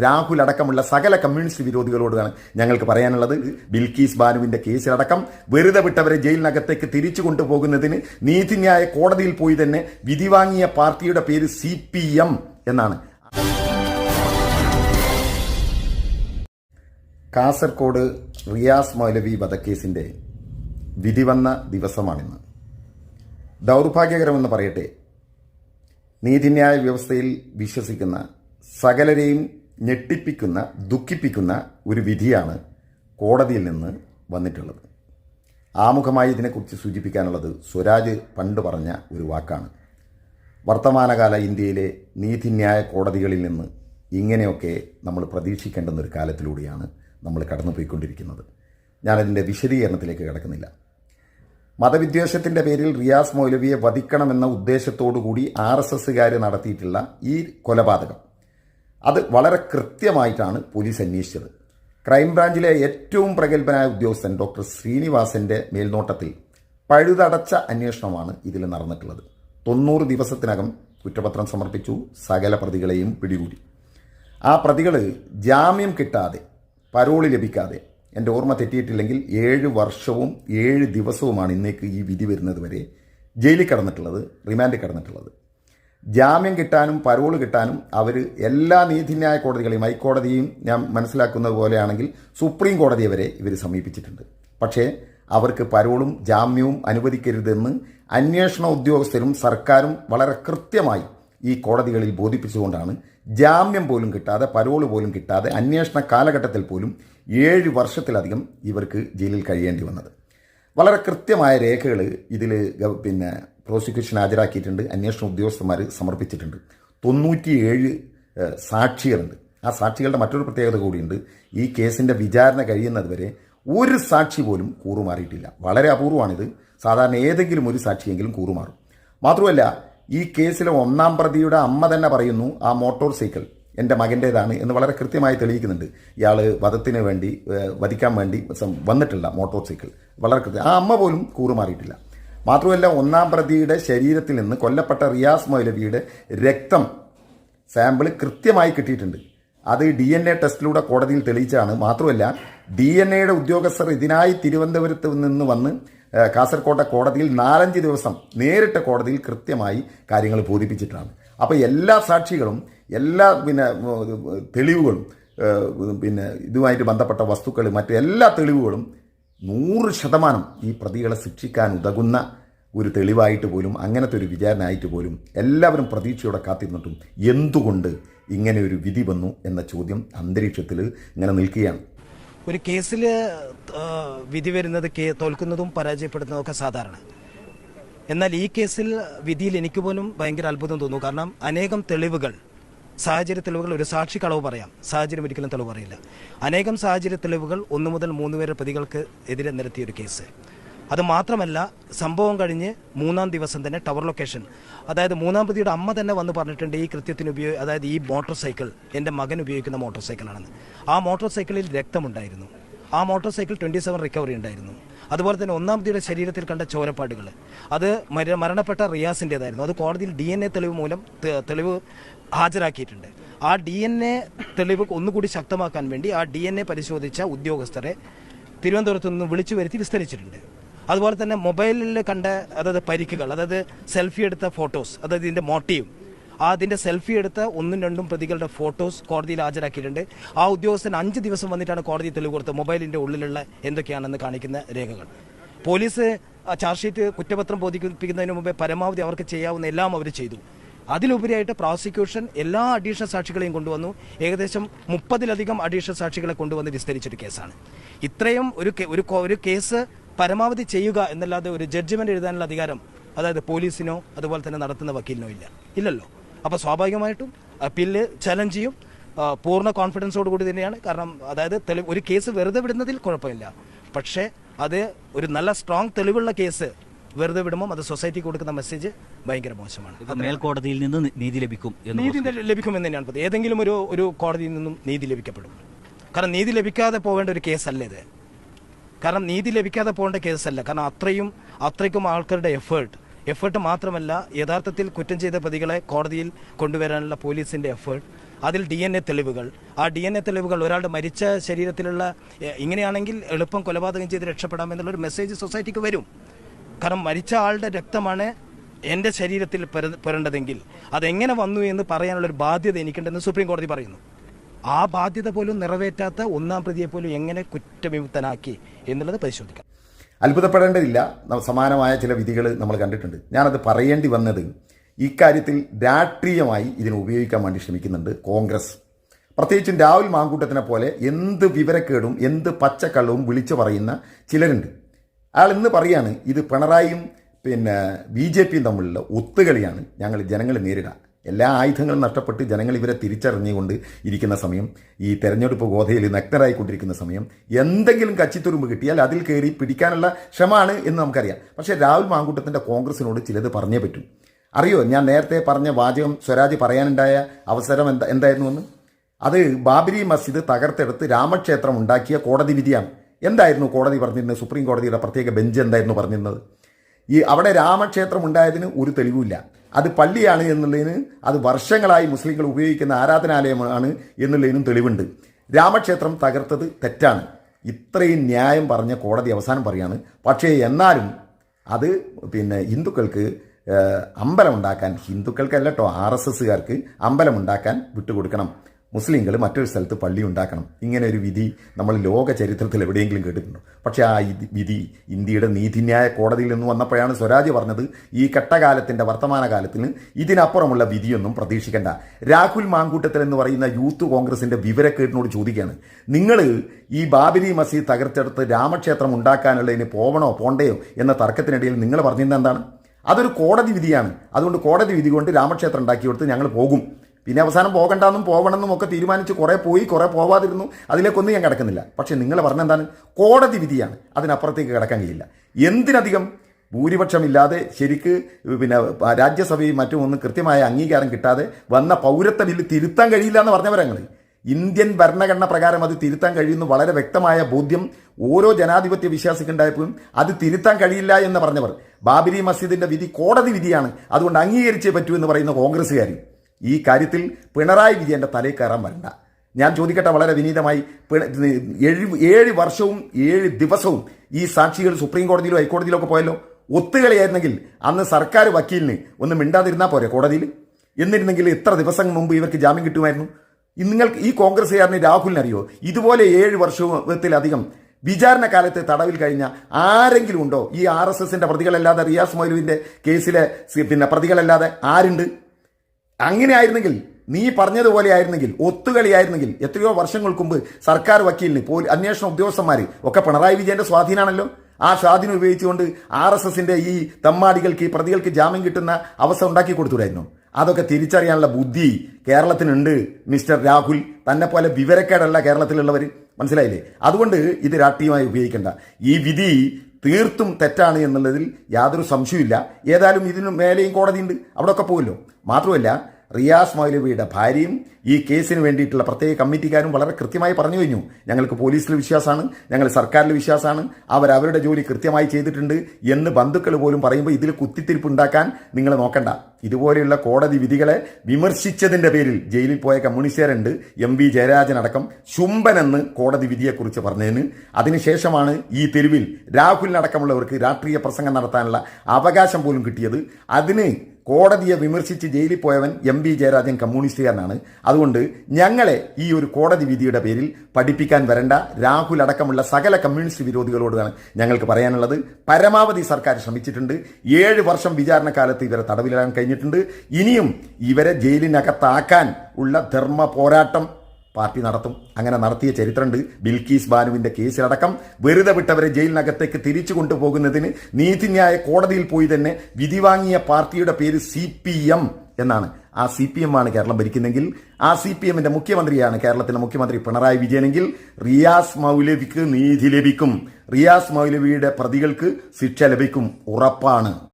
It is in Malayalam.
രാഹുൽ അടക്കമുള്ള സകല കമ്മ്യൂണിസ്റ്റ് വിരോധികളോടാണ് ഞങ്ങൾക്ക് പറയാനുള്ളത്. ബിൽക്കീസ് ബാനുവിന്റെ കേസിലടക്കം വെറുതെ വിട്ടവരെ ജയിലിനകത്തേക്ക് തിരിച്ചു കൊണ്ടുപോകുന്നതിന് നീതിന്യായ കോടതിയിൽ പോയി തന്നെ വിധി വാങ്ങിയ പാർട്ടിയുടെ പേര് സി എന്നാണ്. കാസർകോട് റിയാസ് മൗലവി വധക്കേസിന്റെ വിധി വന്ന ദിവസമാണിന്ന്. ദൗർഭാഗ്യകരമെന്ന് പറയട്ടെ. നീതിന്യായ വ്യവസ്ഥയിൽ വിശ്വസിക്കുന്ന സകലരെയും ഞെട്ടിപ്പിക്കുന്ന ദുഃഖിപ്പിക്കുന്ന ഒരു വിധിയാണ് കോടതിയിൽ നിന്ന് വന്നിട്ടുള്ളത്. ആമുഖമായി ഇതിനെക്കുറിച്ച് സൂചിപ്പിക്കാനുള്ളത് സ്വരാജ് പണ്ട് പറഞ്ഞ ഒരു വാക്കാണ്. വർത്തമാനകാല ഇന്ത്യയിലെ നീതിന്യായ കോടതികളിൽ നിന്ന് ഇങ്ങനെയൊക്കെ നമ്മൾ പ്രതീക്ഷിക്കേണ്ടുന്ന ഒരു കാലത്തിലൂടെയാണ് നമ്മൾ കടന്നുപോയിക്കൊണ്ടിരിക്കുന്നത്. ഞാനതിന്റെ വിശദീകരണത്തിലേക്ക് കിടക്കുന്നില്ല. മതവിദ്വേഷത്തിന്റെ പേരിൽ റിയാസ് മൗലവിയെ വധിക്കണമെന്ന ഉദ്ദേശത്തോടു കൂടി ആർ എസ് എസ്സുകാർ നടത്തിയിട്ടുള്ള ഈ കൊലപാതകം അത് വളരെ കൃത്യമായിട്ടാണ് പോലീസ് അന്വേഷിച്ചത്. ക്രൈംബ്രാഞ്ചിലെ ഏറ്റവും പ്രഗത്ഭനായ ഉദ്യോഗസ്ഥൻ ഡോക്ടർ ശ്രീനിവാസന്റെ മേൽനോട്ടത്തിൽ പഴുതടച്ച അന്വേഷണമാണ് ഇതിൽ നടന്നിട്ടുള്ളത്. തൊണ്ണൂറ് ദിവസത്തിനകം കുറ്റപത്രം സമർപ്പിച്ചു സകല പ്രതികളെയും പിടികൂടി. ആ പ്രതികൾ ജാമ്യം കിട്ടാതെ പരോൾ ലഭിക്കാതെ എന്റെ ഓർമ്മ തെറ്റിയിട്ടില്ലെങ്കിൽ ഏഴ് വർഷവും ഏഴ് ദിവസവുമാണ് ഇന്നേക്ക് ഈ വിധി വരുന്നത് വരെ ജയിലിൽ കടന്നിട്ടുള്ളത് റിമാൻഡിൽ കിടന്നിട്ടുള്ളത്. ജാമ്യം കിട്ടാനും പരോൾ കിട്ടാനും അവർ എല്ലാ നീതിന്യായ കോടതികളെയും ഹൈക്കോടതിയും ഞാൻ മനസ്സിലാക്കുന്നത് പോലെയാണെങ്കിൽ സുപ്രീം കോടതി വരെ ഇവർ സമീപിച്ചിട്ടുണ്ട്. പക്ഷേ അവർക്ക് പരോളും ജാമ്യവും അനുവദിക്കരുതെന്ന് അന്വേഷണ ഉദ്യോഗസ്ഥരും സർക്കാരും വളരെ കൃത്യമായി ഈ കോടതികളിൽ ബോധിപ്പിച്ചുകൊണ്ടാണ് ജാമ്യം പോലും കിട്ടാതെ പരോൾ പോലും കിട്ടാതെ അന്വേഷണ കാലഘട്ടത്തിൽ പോലും ഏഴ് വർഷത്തിലധികം ഇവർക്ക് ജയിലിൽ കഴിയേണ്ടി വന്നത്. വളരെ കൃത്യമായ രേഖകൾ ഇതിൽ പിന്നെ പ്രോസിക്യൂഷൻ ഹാജരാക്കിയിട്ടുണ്ട്. അന്വേഷണ ഉദ്യോഗസ്ഥന്മാർ സമർപ്പിച്ചിട്ടുണ്ട്. തൊണ്ണൂറ്റിയേഴ് സാക്ഷികളുണ്ട്. ആ സാക്ഷികളുടെ മറ്റൊരു പ്രത്യേകത കൂടിയുണ്ട്. ഈ കേസിന്റെ വിചാരണ കഴിയുന്നതുവരെ ഒരു സാക്ഷി പോലും കൂറുമാറിയിട്ടില്ല. വളരെ അപൂർവമാണിത്. സാധാരണ ഏതെങ്കിലും ഒരു സാക്ഷിയെങ്കിലും കൂറുമാറും. മാത്രമല്ല ഈ കേസിലെ ഒന്നാം പ്രതിയുടെ അമ്മ തന്നെ പറയുന്നു ആ മോട്ടോർ സൈക്കിൾ എന്റെ മകന്റേതാണ് എന്ന് വളരെ കൃത്യമായി തെളിയിക്കുന്നുണ്ട്. ഇയാൾ വധത്തിന് വേണ്ടി വധിക്കാൻ വേണ്ടി വന്നിട്ടില്ല മോട്ടോർ സൈക്കിൾ. വളരെ കൃത്യം ആ അമ്മ പോലും കൂറുമാറിയിട്ടില്ല. മാത്രമല്ല ഒന്നാം പ്രതിയുടെ ശരീരത്തിൽ നിന്ന് കൊല്ലപ്പെട്ട റിയാസ് മൗലവിയുടെ രക്തം സാമ്പിൾ കൃത്യമായി കിട്ടിയിട്ടുണ്ട്. അത് ഡി എൻ എ ടെസ്റ്റിലൂടെ കോടതിയിൽ തെളിയിച്ചാണ് മാത്രമല്ല ഡി എൻ എയുടെ ഉദ്യോഗസ്ഥർ ഇതിനായി തിരുവനന്തപുരത്ത് നിന്ന് വന്ന് കാസർകോട്ടെ കോടതിയിൽ നാലഞ്ച് ദിവസം നേരിട്ട് കോടതിയിൽ കൃത്യമായി കാര്യങ്ങൾ ബോധിപ്പിച്ചിട്ടാണ്. അപ്പോൾ എല്ലാ സാക്ഷികളും എല്ലാ പിന്നെ തെളിവുകളും പിന്നെ ഇതുമായിട്ട് ബന്ധപ്പെട്ട വസ്തുക്കൾ മറ്റു എല്ലാ തെളിവുകളും നൂറ് ശതമാനം ഈ പ്രതികളെ ശിക്ഷിക്കാൻ ഉതകുന്ന ഒരു തെളിവായിട്ട് പോലും അങ്ങനത്തെ ഒരു വിചാരണയായിട്ട് പോലും എല്ലാവരും പ്രതീക്ഷയോടെ കാത്തിരുന്നിട്ടും എന്തുകൊണ്ട് ഇങ്ങനെ ഒരു വിധി വന്നു എന്ന ചോദ്യം അന്തരീക്ഷത്തിൽ ഇങ്ങനെ നിൽക്കുകയാണ്. ഒരു കേസിൽ വിധി വരുന്നത് തോൽക്കുന്നതും പരാജയപ്പെടുന്നതും ഒക്കെ സാധാരണ. എന്നാൽ ഈ കേസിൽ വിധിയിൽ എനിക്ക് പോലും ഭയങ്കര അത്ഭുതം തോന്നുന്നു. കാരണം അനേകം തെളിവുകൾ സാഹചര്യ തെളിവുകൾ ഒരു സാക്ഷി കളവ് പറയാം. സാഹചര്യം ഒരിക്കലും തെളിവ് പറയില്ല. അനേകം സാഹചര്യ തെളിവുകൾ ഒന്നു മുതൽ മൂന്ന് വരെ പ്രതികൾക്ക് എതിരെ നിരത്തിയൊരു കേസ്. അത് മാത്രമല്ല സംഭവം കഴിഞ്ഞ് മൂന്നാം ദിവസം തന്നെ ടവർ ലൊക്കേഷൻ അതായത് മൂന്നാം പ്രതിയുടെ അമ്മ തന്നെ വന്ന് പറഞ്ഞിട്ടുണ്ട് ഈ കൃത്യത്തിന് ഉപയോഗ അതായത് ഈ മോട്ടോർ സൈക്കിൾ എന്റെ മകൻ ഉപയോഗിക്കുന്ന മോട്ടോർ സൈക്കിളാണെന്ന്. ആ മോട്ടോർ സൈക്കിളിൽ രക്തമുണ്ടായിരുന്നു. ആ motor cycle twenty seven recovery ഉണ്ടായിരുന്നു. അതുപോലെ തന്നെ ഒന്നാം പ്രതിയുടെ ശരീരത്തിൽ കണ്ട ചോരപ്പാടുകൾ. അത് മരണപ്പെട്ട റിയാസിന്റെതായിരുന്നു അത് കോടതിയിൽ ഡി എൻ എ തെളിവ് മൂലം തെളിവ് ഹാജരാക്കിയിട്ടുണ്ട്. ആ ഡി എൻ എ തെളിവ് ഒന്നുകൂടി ശക്തമാക്കാൻ വേണ്ടി ആ ഡി എൻ എ പരിശോധിച്ച ഉദ്യോഗസ്ഥരെ തിരുവനന്തപുരത്ത് നിന്ന് വിളിച്ചു വരുത്തി വിസ്തരിച്ചിട്ടുണ്ട്. അതുപോലെ തന്നെ മൊബൈലിൽ കണ്ട അതായത് പരിക്കുകൾ അതായത് സെൽഫി എടുത്ത ഫോട്ടോസ് അതായത് ഇതിന്റെ മോട്ടീവ് അതിന്റെ സെൽഫി എടുത്ത ഒന്നും രണ്ടും പ്രതികളുടെ ഫോട്ടോസ് കോടതിയിൽ ഹാജരാക്കിയിട്ടുണ്ട്. ആ ഉദ്യോഗസ്ഥൻ അഞ്ച് ദിവസം വന്നിട്ടാണ് കോടതി തെളിവ് കൊടുത്തത്. മൊബൈലിന്റെ ഉള്ളിലുള്ള എന്തൊക്കെയാണെന്ന് കാണിക്കുന്ന രേഖകൾ. പോലീസ് ചാർജ് ഷീറ്റ് കുറ്റപത്രം ബോധിപ്പിക്കുന്നതിന് മുമ്പേ പരമാവധി അവർക്ക് ചെയ്യാവുന്ന എല്ലാം അവർ ചെയ്തു. അതിലുപരിയായിട്ട് പ്രോസിക്യൂഷൻ എല്ലാ അഡീഷണൽ സാക്ഷികളെയും കൊണ്ടുവന്നു. ഏകദേശം മുപ്പതിലധികം അഡീഷണൽ സാക്ഷികളെ കൊണ്ടുവന്ന് വിസ്തരിച്ചൊരു കേസാണ്. ഇത്രയും ഒരു ഒരു കേസ് പരമാവധി ചെയ്യുക എന്നല്ലാതെ ഒരു ജഡ്ജ്മെന്റ് എഴുതാനുള്ള അധികാരം അതായത് പോലീസിനോ അതുപോലെ തന്നെ നടത്തുന്ന വക്കീലിനോ ഇല്ല. ഇല്ലല്ലോ. അപ്പോൾ സ്വാഭാവികമായിട്ടും അപ്പീലിൽ ചലഞ്ച് ചെയ്യും. പൂർണ കോൺഫിഡൻസോട് കൂടി തന്നെയാണ്. കാരണം അതായത് തെളിവ് ഒരു കേസ് വെറുതെ വിടുന്നതിൽ കുഴപ്പമില്ല. പക്ഷേ അത് ഒരു നല്ല സ്ട്രോങ് തെളിവുള്ള കേസ് വെറുതെ വിടുമ്പോൾ അത് സൊസൈറ്റിക്ക് കൊടുക്കുന്ന മെസ്സേജ് ഭയങ്കര മോശമാണ്. മേൽക്കോടതിയിൽ നിന്ന് നീതി ലഭിക്കും എന്ന് നീതി ലഭിക്കുമെന്ന് തന്നെയാണ് ഏതെങ്കിലും ഒരു ഒരു കോടതിയിൽ നിന്നും നീതി ലഭിക്കപ്പെടും. കാരണം നീതി ലഭിക്കാതെ പോകേണ്ട ഒരു കേസല്ല ഇത്. കാരണം നീതി ലഭിക്കാതെ പോകേണ്ട കേസല്ല. കാരണം അത്രയും അത്രയ്ക്കും ആൾക്കാരുടെ എഫേർട്ട് എഫേർട്ട് മാത്രമല്ല യഥാർത്ഥത്തിൽ കുറ്റം ചെയ്ത പ്രതികളെ കോടതിയിൽ കൊണ്ടുവരാനുള്ള പോലീസിന്റെ എഫേർട്ട് അതിൽ ഡി എൻ എ തെളിവുകൾ. ആ ഡി എൻ എ തെളിവുകൾ ഒരാളുടെ മരിച്ച ശരീരത്തിലുള്ള ഇങ്ങനെയാണെങ്കിൽ എളുപ്പം കൊലപാതകം ചെയ്ത് രക്ഷപ്പെടാം എന്നുള്ളൊരു മെസ്സേജ് സൊസൈറ്റിക്ക് വരും. കാരണം മരിച്ച ആളുടെ രക്തമാണ് എന്റെ ശരീരത്തിൽ പുര- പുരണ്ടതെങ്കിൽ അതെങ്ങനെ വന്നു എന്ന് പറയാനുള്ള ഒരു ബാധ്യത എനിക്കുണ്ടെന്ന് സുപ്രീം കോടതി പറയുന്നു. ആ ബാധ്യത പോലും നിറവേറ്റാത്ത ഒന്നാം പ്രതിയെ പോലും എങ്ങനെ കുറ്റവിമുക്തനാക്കി എന്നുള്ളത് പരിശോധിക്കാം. അത്ഭുതപ്പെടേണ്ടതില്ല. സമാനമായ ചില വിധികൾ നമ്മൾ കണ്ടിട്ടുണ്ട്. ഞാനത് പറയേണ്ടി വന്നത് ഇക്കാര്യത്തിൽ രാഷ്ട്രീയമായി ഇതിനെ ഉപയോഗിക്കാൻ വേണ്ടി ശ്രമിക്കുന്നുണ്ട് കോൺഗ്രസ്. പ്രത്യേകിച്ചും രാഹുൽ മാങ്കൂട്ടത്തിനെ പോലെ എന്ത് വിവരക്കേടും എന്ത് പച്ചക്കള്ളവും വിളിച്ചു പറയുന്ന ചിലരുണ്ട്. അയാൾ ഇന്ന് പറയാണ് ഇത് പിണറായിയും പിന്നെ ബി ജെ പിയും തമ്മിലുള്ള ഒത്തുകളിയാണ് ഞങ്ങൾ ജനങ്ങൾ നേരിടുക എല്ലാ ആയുധങ്ങളും നഷ്ടപ്പെട്ട് ജനങ്ങൾ ഇവരെ തിരിച്ചറിഞ്ഞുകൊണ്ട് ഇരിക്കുന്ന സമയം ഈ തെരഞ്ഞെടുപ്പ് ഗോധയിൽ നഗ്നരായിക്കൊണ്ടിരിക്കുന്ന സമയം എന്തെങ്കിലും കച്ചിത്തുരുമ്പ് കിട്ടിയാൽ അതിൽ കയറി പിടിക്കാനുള്ള ശ്രമമാണ് എന്ന് നമുക്കറിയാം. പക്ഷേ രാഹുൽ മാങ്കൂട്ടത്തിന്റെ കോൺഗ്രസിനോട് ചിലത് പറഞ്ഞേ പറ്റും. അറിയോ ഞാൻ നേരത്തെ പറഞ്ഞ വാചകം സ്വരാജ് പറയാനുണ്ടായ അവസരം എന്താ എന്തായിരുന്നു എന്ന് അത് ബാബരി മസ്ജിദ് തകർത്തെടുത്ത് രാമക്ഷേത്രം ഉണ്ടാക്കിയ കോടതി വിധിയാണ്. എന്തായിരുന്നു കോടതി പറഞ്ഞിരുന്നത്? സുപ്രീം കോടതിയുടെ പ്രത്യേക ബെഞ്ച് എന്തായിരുന്നു പറഞ്ഞിരുന്നത്? ഈ അവിടെ രാമക്ഷേത്രം ഉണ്ടായതിന് ഒരു തെളിവില്ല അത് പള്ളിയാണ് എന്നുള്ളതിന് അത് വർഷങ്ങളായി മുസ്ലിങ്ങൾ ഉപയോഗിക്കുന്ന ആരാധനാലയമാണ് എന്നുള്ളതിനും തെളിവുണ്ട്. രാമക്ഷേത്രം തകർത്തത് തെറ്റാണ്. ഇത്രയും ന്യായം പറഞ്ഞ കോടതി അവസാനം പറയാണ്. പക്ഷേ എന്നാലും അത് പിന്നെ ഹിന്ദുക്കൾക്ക് അമ്പലമുണ്ടാക്കാൻ ഹിന്ദുക്കൾക്കല്ല കേട്ടോ ആർ എസ് എസ്സുകാർക്ക് അമ്പലമുണ്ടാക്കാൻ വിട്ടുകൊടുക്കണം. മുസ്ലിങ്ങൾ മറ്റൊരു സ്ഥലത്ത് പള്ളി ഉണ്ടാക്കണം. ഇങ്ങനെ ഒരു വിധി നമ്മൾ ലോക ചരിത്രത്തിൽ എവിടെയെങ്കിലും കേട്ടിട്ടുണ്ടോ? പക്ഷേ ആ വിധി ഇന്ത്യയുടെ നീതിന്യായ കോടതിയിൽ നിന്ന് വന്നപ്പോഴാണ് സ്വരാജ് പറഞ്ഞത് ഈ കെട്ടകാലത്തിന്റെ വർത്തമാനകാലത്തിന് ഇതിനപ്പുറമുള്ള വിധിയൊന്നും പ്രതീക്ഷിക്കേണ്ട. രാഹുൽ മാങ്കൂട്ടത്തിൽ എന്ന് പറയുന്ന യൂത്ത് കോൺഗ്രസിന്റെ വിവരക്കേടിനോട് ചോദിക്കുകയാണ്. നിങ്ങൾ ഈ ബാബരി മസീദ് തകർത്തെടുത്ത് രാമക്ഷേത്രം ഉണ്ടാക്കാനുള്ളതിന് പോവണോ പോണ്ടയോ എന്ന തർക്കത്തിനിടയിൽ നിങ്ങൾ പറഞ്ഞിരുന്ന എന്താണ്? അതൊരു കോടതി വിധിയാണ്. അതുകൊണ്ട് കോടതി വിധി കൊണ്ട് രാമക്ഷേത്രം ഉണ്ടാക്കി കൊടുത്ത് ഞങ്ങൾ പോകും. പിന്നെ അവസാനം പോകണ്ടെന്നും പോകണമെന്നും ഒക്കെ തീരുമാനിച്ച് കുറേ പോയി കുറേ പോവാതിരുന്നു. അതിലേക്കൊന്നും ഞാൻ കിടക്കുന്നില്ല. പക്ഷേ നിങ്ങൾ പറഞ്ഞെന്താണ് കോടതി വിധിയാണ്. അതിനപ്പുറത്തേക്ക് കിടക്കാൻ കഴിയില്ല. എന്തിനധികം ഭൂരിപക്ഷമില്ലാതെ ശരിക്ക് പിന്നെ രാജ്യസഭയും മറ്റും ഒന്നും കൃത്യമായ അംഗീകാരം കിട്ടാതെ വന്ന പൗരത്വ ബില്ല് തിരുത്താൻ കഴിയില്ല എന്ന് പറഞ്ഞവരങ്ങൾ ഇന്ത്യൻ ഭരണഘടന പ്രകാരം അത് തിരുത്താൻ കഴിയുന്ന വളരെ വ്യക്തമായ ബോധ്യം ഓരോ ജനാധിപത്യ വിശ്വാസിക്കുണ്ടായപ്പോഴും അത് തിരുത്താൻ കഴിയില്ല എന്ന് പറഞ്ഞവർ. ബാബരി മസ്ജിദിന്റെ വിധി കോടതി വിധിയാണ്. അതുകൊണ്ട് അംഗീകരിച്ചേ പറ്റൂ എന്ന് പറയുന്ന കോൺഗ്രസ്സുകാർ ഈ കാര്യത്തിൽ പിണറായി വിജയന്റെ തലയിൽ കയറാൻ വരണ്ട. ഞാൻ ചോദിക്കട്ടെ വളരെ വിനീതമായി ഏഴ് ഏഴ് വർഷവും ഏഴ് ദിവസവും ഈ സാക്ഷികൾ സുപ്രീം കോടതിയിലോ ഹൈക്കോടതിയിലോ ഒക്കെ പോയല്ലോ. ഒത്തുകളിയായിരുന്നെങ്കിൽ അന്ന് സർക്കാർ വക്കീലിന് ഒന്ന് മിണ്ടാതിരുന്നാൽ പോരെ കോടതിയിൽ? എന്നിരുന്നെങ്കിൽ ഇത്ര ദിവസം മുമ്പ് ഇവർക്ക് ജാമ്യം കിട്ടുമായിരുന്നു? നിങ്ങൾക്ക് ഈ കോൺഗ്രസ്സുകാരന് രാഹുലിനറിയോ ഇതുപോലെ ഏഴ് വർഷത്തിലധികം വിചാരണ കാലത്ത് തടവിൽ കഴിഞ്ഞ ആരെങ്കിലും ഉണ്ടോ? ഈ ആർ എസ് എസിന്റെ പ്രതികളല്ലാതെ റിയാസ് മൊയ്ലുവിന്റെ കേസിലെ പിന്നെ പ്രതികളല്ലാതെ ആരുണ്ട്? അങ്ങനെ ആയിരുന്നെങ്കിൽ നീ പറഞ്ഞതുപോലെ ആയിരുന്നെങ്കിൽ ഒത്തുകളിയായിരുന്നെങ്കിൽ എത്രയോ വർഷങ്ങൾക്ക് മുമ്പ് സർക്കാർ വക്കീലിന് പോലീസ് അന്വേഷണ ഉദ്യോഗസ്ഥന്മാർ ഒക്കെ പിണറായി വിജയന്റെ സ്വാധീനമാണല്ലോ ആ സ്വാധീനം ഉപയോഗിച്ചുകൊണ്ട് ആർ എസ് എസിന്റെ ഈ തമ്മാടികൾക്ക് ഈ പ്രതികൾക്ക് ജാമ്യം കിട്ടുന്ന അവസ്ഥ ഉണ്ടാക്കി കൊടുത്തുകൂടായിരുന്നു അതൊക്കെ തിരിച്ചറിയാനുള്ള ബുദ്ധി കേരളത്തിനുണ്ട് മിസ്റ്റർ രാഹുൽ. തന്നെ പോലെ വിവരക്കേടല്ല കേരളത്തിലുള്ളവർ മനസ്സിലായില്ലേ? അതുകൊണ്ട് ഇത് രാഷ്ട്രീയമായി ഉപയോഗിക്കേണ്ട. ഈ വിധി തീർത്തും തെറ്റാണ് എന്നുള്ളതിൽ യാതൊരു സംശയമില്ല ഏതായാലും ഇതിനു മേലെയും കോടതിയുണ്ട്. അവിടെയൊക്കെ പോകുമല്ലോ മാത്രമല്ല റിയാസ് മൗലവിയുടെ ഭാര്യയും ഈ കേസിന് വേണ്ടിയിട്ടുള്ള പ്രത്യേക കമ്മിറ്റിക്കാരും വളരെ കൃത്യമായി പറഞ്ഞു കഴിഞ്ഞു. ഞങ്ങൾക്ക് പോലീസിൽ വിശ്വാസമാണ് ഞങ്ങൾ സർക്കാരിൽ വിശ്വാസമാണ് അവർ അവരുടെ ജോലി കൃത്യമായി ചെയ്തിട്ടുണ്ട് എന്ന് ബന്ധുക്കൾ പോലും പറയുമ്പോൾ ഇതിൽ കുത്തിത്തിരിപ്പ് ഉണ്ടാക്കാൻ നിങ്ങൾ നോക്കണ്ട. ഇതുപോലെയുള്ള കോടതി വിധികളെ വിമർശിച്ചതിന്റെ പേരിൽ ജയിലിൽ പോയ കമ്മ്യൂണിസ്റ്റുകാരുണ്ട് എം വി ജയരാജൻ അടക്കം ശുംഭൻ കോടതി വിധിയെക്കുറിച്ച് പറഞ്ഞതിന്. അതിനുശേഷമാണ് ഈ തെരുവിൽ രാഹുലിനടക്കമുള്ളവർക്ക് രാഷ്ട്രീയ പ്രസംഗം നടത്താനുള്ള അവകാശം പോലും കിട്ടിയത്. അതിന് കോടതിയെ വിമർശിച്ച് ജയിലിൽ പോയവൻ എം വി ജയരാജൻ കമ്മ്യൂണിസ്റ്റുകാരനാണ്. അതുകൊണ്ട് ഞങ്ങളെ ഈ ഒരു കോടതി വിധിയുടെ പേരിൽ പഠിപ്പിക്കാൻ വരണ്ട രാഹുൽ അടക്കമുള്ള സകല കമ്മ്യൂണിസ്റ്റ് വിരോധികളോടാണ് ഞങ്ങൾക്ക് പറയാനുള്ളത്. പരമാവധി സർക്കാർ ശ്രമിച്ചിട്ടുണ്ട്. ഏഴ് വർഷം വിചാരണക്കാലത്ത് ഇവരെ തടവിലിടാൻ കഴിഞ്ഞിട്ടുണ്ട്. ഇനിയും ഇവരെ ജയിലിനകത്താക്കാൻ ഉള്ള ധർമ്മ പോരാട്ടം പാർട്ടി നടത്തും. അങ്ങനെ നടത്തിയ ചരിത്രമുണ്ട് ബിൽക്കീസ് ബാനുവിന്റെ കേസിലടക്കം. വെറുതെ വിട്ടവരെ ജയിലിനകത്തേക്ക് തിരിച്ചു കൊണ്ടുപോകുന്നതിന് നീതിന്യായ കോടതിയിൽ പോയി തന്നെ വിധി വാങ്ങിയ പാർട്ടിയുടെ പേര് സി എന്നാണ്. ആ സി പി എം ആണ് കേരളം ഭരിക്കുന്നെങ്കിൽ ആ സി പി എമ്മിന്റെ മുഖ്യമന്ത്രിയാണ് കേരളത്തിലെ മുഖ്യമന്ത്രി പിണറായി വിജയനെങ്കിൽ റിയാസ് മൗലവിക്ക് നീതി ലഭിക്കും. റിയാസ് മൗലവിയുടെ പ്രതികൾക്ക് ശിക്ഷ ലഭിക്കും. ഉറപ്പാണ്.